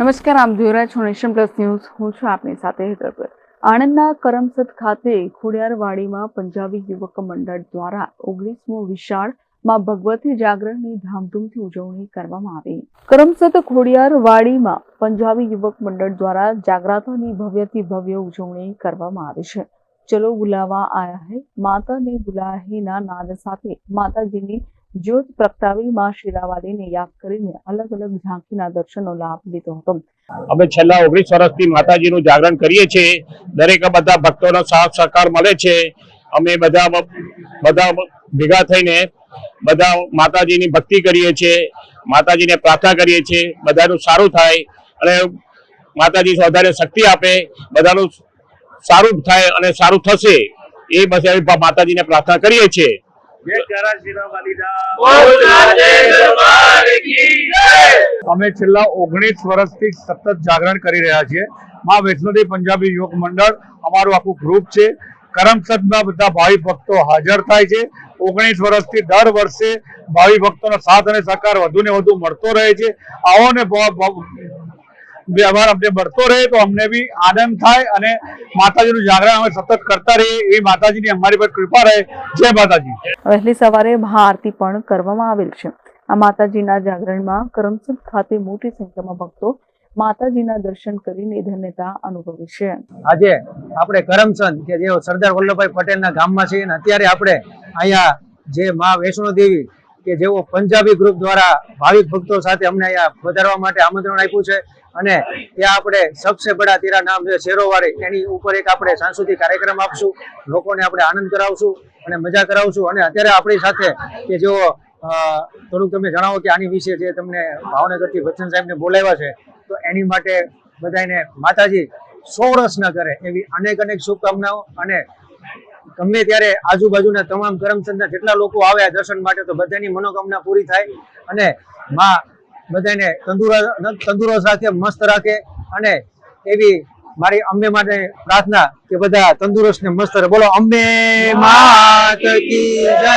નમસ્કાર, આમ જોઈ રહ્યા નેશન પ્લસ ન્યૂઝ. હું છું આપની સાથે હેતર આણંદના કરમસદ ખાતે ખોડિયારવાડીમાં પંજાબી યુવક મંડળ દ્વારા ઓગણીસમો વિશાળમાં ભગવતી જાગરણની ધામધૂમથી ઉજવણી કરવામાં આવી. કરમસદ ખોડિયારવાડીમાં પંજાબી યુવક મંડળ દ્વારા જાગરાતાની ભવ્યથી ભવ્ય ઉજવણી કરવામાં આવી છે. ચલો બુલાવા આયા હે બુલાયા હે નાદ સાથે માતાજીની જ્યોત પ્રગટાવી માં શિરાવાલીને યાદ કરીને અલગ અલગ ઝાંખીના દર્શનનો લાભ લીધો હતો અમે છેલ્લા ઓગણીસ વર્ષથી માતાજીનું જાગરણ કરીએ છીએ. દરેક બધા ભક્તોનો સાથ સહકાર મળે છે. અમે બધા બધા ભેગા થઈને બધા માતાજીની ભક્તિ કરીએ છીએ. માતાજીને પ્રાર્થના કરીએ છીએ. બધાનું સારું થાય અને માતાજી વધારે શક્તિ આપે. બધાનું સારું થાય અને સારું થશે એ બસ માતાજીને પ્રાર્થના કરીએ છીએ. અમે છેલ્લા ઓગણીસ વર્ષથી સતત જાગરણ કરી રહ્યા છીએ. મા વૈષ્ણોદેવી પંજાબી યુવક મંડળ અમારું આખું ગ્રુપ છે. કરમસદમાં બધા ભાવિ ભક્તો હાજર થાય છે. ઓગણીસ વર્ષથી દર વર્ષે ભાવિ ભક્તોનો સાથ અને સહકાર વધુ ને વધુ મળતો રહે છે. આવો ને વ્યવહાર અમને બળતો રહે તો અમને બી આનંદ થાય અને માતાજીનું જાગરણ અમે સતત કરતા રહીએ એવી માતાજીની અમારી પર કૃપા રહે. જય માતાજી. વહેલી સવારે મહાઆરતી પણ કરવામાં આવેલ છે. આ માતાજીના જાગરણમાં કરમસદ ખાતે મોટી સંખ્યામાં ભક્તો માતાજીના દર્શન કરીને ધન્યતા અનુભવી છે. આજે આપણે કરમચંદ કે જે સરદાર વલ્લભભાઈ પટેલના ગામમાં છે અને અત્યારે આપણે અહીંયા જે મા વૈષ્ણો દેવી કે જેઓ પંજાબી ગ્રુપ દ્વારા ભાવિક ભક્તો સાથે અમને અહીંયા વધારવા માટે આમંત્રણ આપ્યું છે અને ત્યાં આપણે સબસે બડા તેરા નામ છે શેરોવાળી એની ઉપર એક આપણે સાંસ્કૃતિક કાર્યક્રમ આપશું, લોકોને આપણે આનંદ કરાવશું અને મજા કરાવશું અને અત્યારે આપણી સાથે કે જેઓ થોડુંક તમે જણાવો કે આની વિશે જે તમને ભાવનગરથી વચન સાહેબને બોલાવ્યા છે, તો એની માટે બધાને માતાજી સો વર્ષ ન કરે એવી અનેક અનેક શુભકામનાઓ અને ગમે ત્યારે આજુબાજુના તમામ કરમચંદના જેટલા લોકો આવ્યા દર્શન માટે, તો બધાની મનોકામના પૂરી થાય અને માં બધાને તંદુરસ્ત તંદુરસ્ત રાખે મસ્ત રાખે અને એવી મારી અંબે માટે પ્રાર્થના કે બધા તંદુરસ્ત ને મસ્ત રહે. બોલો, અંબે માત કી જય.